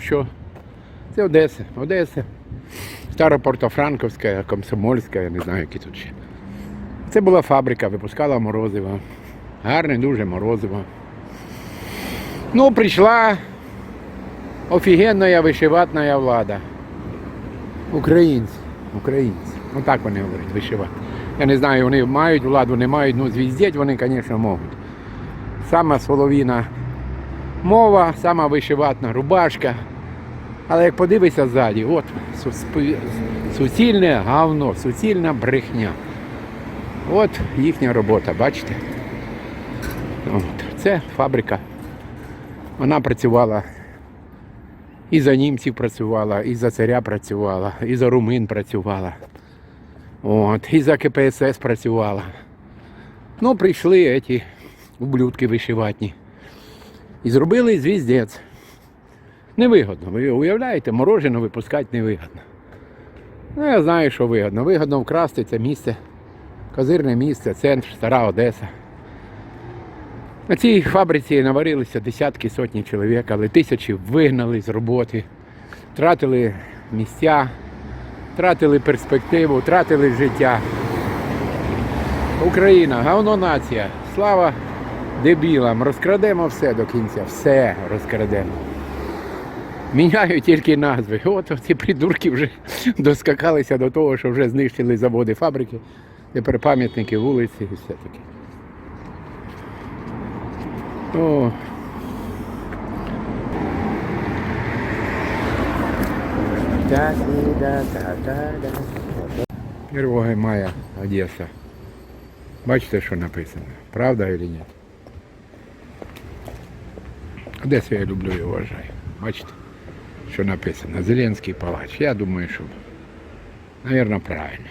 Що? Це Одеса. Одеса. Старопортофранковська, Комсомольська, я не знаю, які тут ще. Це була фабрика, випускала морозиво. Гарне дуже морозиво. Ну, прийшла офігенна вишиватна влада. Українці. Українці. Ну так вони говорять, вишивати. Я не знаю, вони мають владу, не мають, ну звіздять вони, звісно, можуть. Сама соловіна мова, сама вишиватна рубашка. Але як подивишся ззаді, от суцільне гавно, суцільна брехня. От їхня робота, бачите? От. Це фабрика. Вона працювала і за німців працювала, і за царя працювала, і за румин працювала. От, і за КПСС працювала. Ну, прийшли ці ублюдки вишиватні. І зробили звіздець. Невигодно. Ви уявляєте, мороженое випускати невигодно. Ну, я знаю, що вигодно. Вигодно вкрасти це місце, козирне місце, центр, стара Одеса. На цій фабриці наварилися десятки сотні чоловік, але тисячі вигнали з роботи, втратили місця, втратили перспективу, втратили життя. Україна, говно нація. Слава дебілам. Розкрадемо все до кінця. Все розкрадемо. Міняють тільки назви. От ці придурки вже доскакалися до того, що вже знищили заводи, фабрики. Тепер пам'ятники, вулиці і все таке. О. Первого мая Одеса. Бачите, що написано? Правда чи ні? Одесу я люблю і вважаю. Бачите, що написано? Зеленський палач. Я думаю, що, мабуть, правильно.